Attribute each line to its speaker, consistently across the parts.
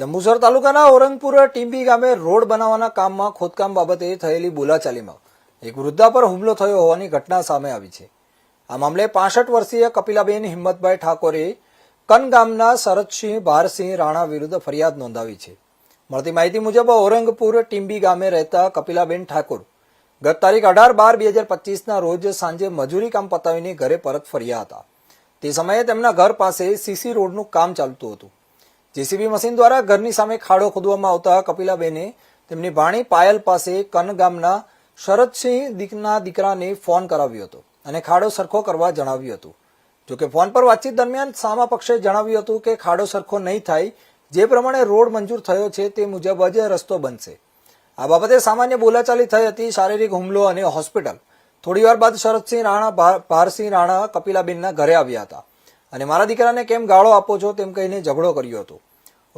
Speaker 1: જંબુસર તાલુકાના ઓરંગપુર ટીંબી ગામે રોડ બનાવવાના કામમાં ખોદકામ બાબતે થયેલી બોલાચાલીમાં એક વૃદ્ધા પર હુમલો થયો હોવાની ઘટના સામે આવી છે. આ મામલે પાસઠ વર્ષીય કપિલાબેન હિંમતભાઈ ઠાકોરે કન ગામના શરદસિંહ, ભારસિંહ રાણા વિરુદ્ધ ફરિયાદ નોંધાવી છે. મળતી માહિતી મુજબ ઓરંગપુર ટીંબી ગામે રહેતા કપિલાબેન ઠાકોર ગત તારીખ અઢાર બાર બે હજાર પચીસના રોજ સાંજે મજૂરી કામ પતાવીને ઘરે પરત ફર્યા હતા. તે સમયે તેમના ઘર પાસે સીસી રોડનું કામ ચાલતું હતું. જેસીબી મશીન દ્વારા ઘરની સામે ખાડો ખોદવામાં આવતા કપિલાબેને તેમની ભાણી પાયલ પાસે કન ગામના શરદસિંહ દીકના દીકરાને ફોન કરાવ્યો હતો અને ખાડો સરખો કરવા જણાવ્યું હતું. જોકે ફોન પર વાતચીત દરમિયાન સામા પક્ષે જણાવ્યું હતું કે ખાડો સરખો નહીં થાય, જે પ્રમાણે રોડ મંજૂર થયો છે તે મુજબ જ રસ્તો બનશે. આ બાબતે સામાન્ય બોલાચાલી થઈ હતી શારીરિક હુમલો અને હોસ્પિટલ. થોડીવાર બાદ શરદસિંહ રાણા ભારસિંહ રાણા કપિલાબેનના ઘરે આવ્યા હતા. અને મારા દીકરાને કેમ ગાળો આપો છો? તેમ કહીને ઝઘડો કર્યો હતો.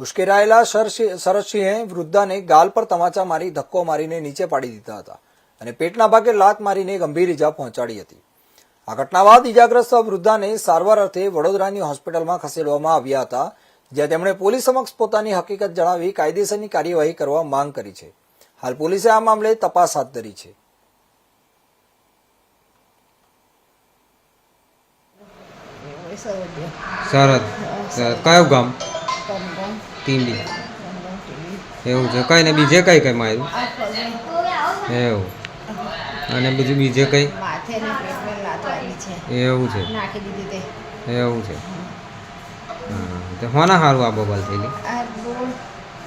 Speaker 1: ઉશ્કેરાયેલા શરદસિંહે વૃદ્ધાને ગાલ પર તમાચા મારી, ધક્કો મારીને નીચે પાડી દીધા હતા અને પેટના ભાગે લાત મારીને ગંભીર ઈજા પહોંચાડી હતી. આ ઘટના બાદ ઈજાગ્રસ્ત વૃદ્ધાને સારવાર અર્થે વડોદરાની હોસ્પિટલમાં ખસેડવામાં આવ્યા હતા, જ્યાં તેમણે પોલીસ સમક્ષ પોતાની હકીકત જણાવી કાયદેસરની કાર્યવાહી કરવા માંગ કરી છે. હાલ પોલીસે આ મામલે તપાસ હાથ ધરી છે.
Speaker 2: સરદ કયું ગામ? ટીંબી એવું છે. કઈ ને બીજે કઈ કઈ માં આવ્યું એવું. અને બીજું બીજે કઈ? એવું છે. એવું છે. તો હોના સારું આ બબલ થયેલી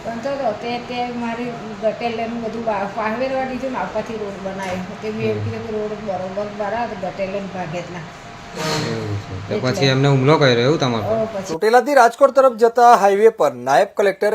Speaker 3: બનતો તે તે મારી ગટેલેનું બધું પાહવેરવા દીધું ને રોડ બનાવ્યો. તે રોડ બરોબર બરાબર ગટેલેન ભાગે જ
Speaker 2: પછી એમને હુમલો કર્યો એવું તમારે?
Speaker 1: ચોટીલાથી રાજકોટ તરફ જતા હાઈવે પર નાયબ કલેક્ટર